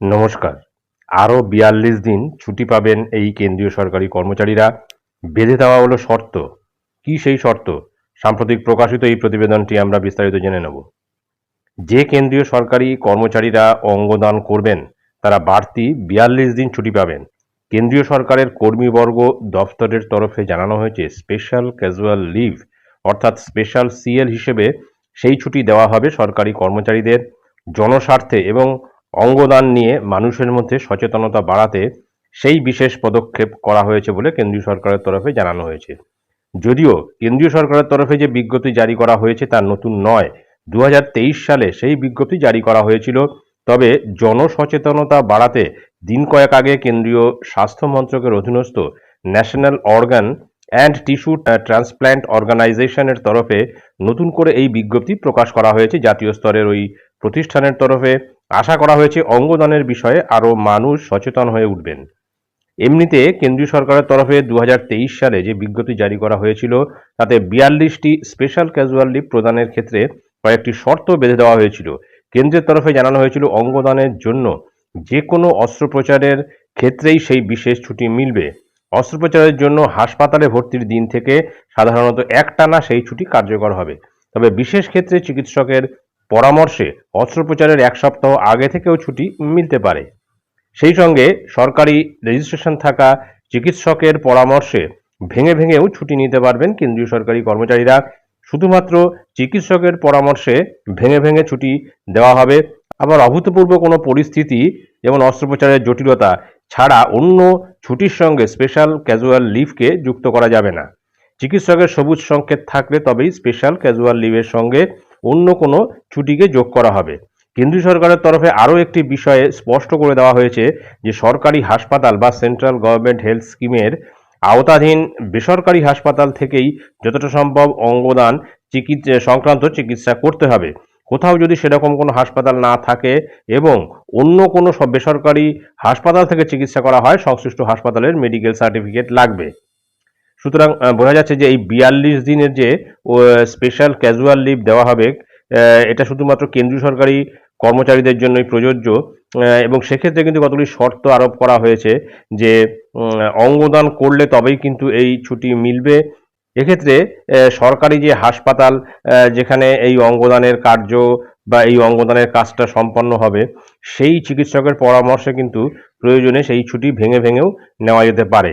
নমস্কার। আরও বিয়াল্লিশ দিন ছুটি পাবেন এই কেন্দ্রীয় সরকারি কর্মচারীরা। বেঁধে দেওয়া হলো শর্ত। কি সেই শর্ত? সাম্প্রতিক প্রকাশিত এই প্রতিবেদনটি আমরা বিস্তারিত জেনে নেব। যে কেন্দ্রীয় সরকারি কর্মচারীরা অঙ্গদান করবেন, তারা বাড়তি বিয়াল্লিশ দিন ছুটি পাবেন। কেন্দ্রীয় সরকারের কর্মীবর্গ দফতরের তরফে জানানো হয়েছে, স্পেশাল ক্যাজুয়াল লিভ, অর্থাৎ স্পেশাল সিএল হিসেবে সেই ছুটি দেওয়া হবে সরকারি কর্মচারীদের জনস্বার্থে এবং অঙ্গদান নিয়ে মানুষের মধ্যে সচেতনতা বাড়াতে সেই বিশেষ পদক্ষেপ করা হয়েছে বলে কেন্দ্রীয় সরকারের তরফে জানানো হয়েছে। যদিও কেন্দ্রীয় সরকারের তরফে যে বিজ্ঞপ্তি জারি করা হয়েছে তা নতুন নয়। দু সালে সেই বিজ্ঞপ্তি জারি করা হয়েছিল। তবে জনসচেতনতা বাড়াতে দিন কয়েক আগে কেন্দ্রীয় স্বাস্থ্য মন্ত্রকের অধীনস্থ national organ and tissue transplant অর্গানাইজেশনের তরফে নতুন করে এই বিজ্ঞপ্তি প্রকাশ করা হয়েছে। জাতীয় স্তরের ওই প্রতিষ্ঠানের তরফে আশা করা হয়েছে অঙ্গদানের বিষয়ে আরও মানুষ সচেতন হয়ে উঠবেন। এমনিতে কেন্দ্রীয় সরকারের তরফে দু হাজার তেইশ সালে যে বিজ্ঞপ্তি জারি করা হয়েছিল, তাতে বিয়াল্লিশটি স্পেশাল ক্যাজুয়াল প্রদানের ক্ষেত্রে কয়েকটি শর্ত বেঁধে দেওয়া হয়েছিল। কেন্দ্রের তরফে জানানো হয়েছিল অঙ্গদানের জন্য যে কোনো অস্ত্রোপচারের ক্ষেত্রেই সেই বিশেষ ছুটি মিলবে। অস্ত্রোপচারের জন্য হাসপাতালে ভর্তির দিন থেকে সাধারণত একটানা সেই ছুটি কার্যকর হবে। তবে বিশেষ ক্ষেত্রে চিকিৎসকের পরামর্শে অস্ত্রোপচারের এক সপ্তাহ আগে থেকেও ছুটি মিলতে পারে। সেই সঙ্গে সরকারি রেজিস্ট্রেশন থাকা চিকিৎসকের পরামর্শে ভেঙে ভেঙেও ছুটি নিতে পারবেন কেন্দ্রীয় সরকারি কর্মচারীরা। শুধুমাত্র চিকিৎসকের পরামর্শে ভেঙে ভেঙে ছুটি দেওয়া হবে। আবার অভূতপূর্ব কোনো পরিস্থিতি যেমন অস্ত্রোপচারের জটিলতা ছাড়া অন্য ছুটির সঙ্গে স্পেশাল ক্যাজুয়াল লিভকে যুক্ত করা যাবে না। চিকিৎসকের সবুজ সংকেত থাকলে তবেই স্পেশাল ক্যাজুয়াল লিভের সঙ্গে অন্য কোনো ছুটিকে যোগ করা হবে। কেন্দ্রীয় সরকারের তরফে আরও একটি বিষয়ে স্পষ্ট করে দেওয়া হয়েছে যে, সরকারি হাসপাতাল বা সেন্ট্রাল গভর্নমেন্ট হেলথ স্কিমের আওতাধীন বেসরকারি হাসপাতাল থেকেই যতটা সম্ভব অঙ্গদান চিকিৎসা, সংক্রান্ত চিকিৎসা করতে হবে। কোথাও যদি সেরকম কোনো হাসপাতাল না থাকে এবং অন্য কোনো সব বেসরকারি হাসপাতাল থেকে চিকিৎসা করা হয়, সংশ্লিষ্ট হাসপাতালের মেডিকেল সার্টিফিকেট লাগবে। সুতরাং বোঝা যাচ্ছে যে এই বিয়াল্লিশ দিনের যে স্পেশাল ক্যাজুয়াল লিভ দেওয়া হবে এটা শুধুমাত্র কেন্দ্রীয় সরকারি কর্মচারীদের জন্যই প্রযোজ্য এবং সেক্ষেত্রে কিন্তু কতগুলি শর্ত আরোপ করা হয়েছে যে অঙ্গদান করলে তবেই কিন্তু এই ছুটি মিলবে। এক্ষেত্রে সরকারি যে হাসপাতাল যেখানে এই অঙ্গদানের কার্য বা এই অঙ্গদানের কাজটা সম্পন্ন হবে, সেই চিকিৎসকের পরামর্শে কিন্তু প্রয়োজনে সেই ছুটি ভেঙে ভেঙেও নেওয়া যেতে পারে।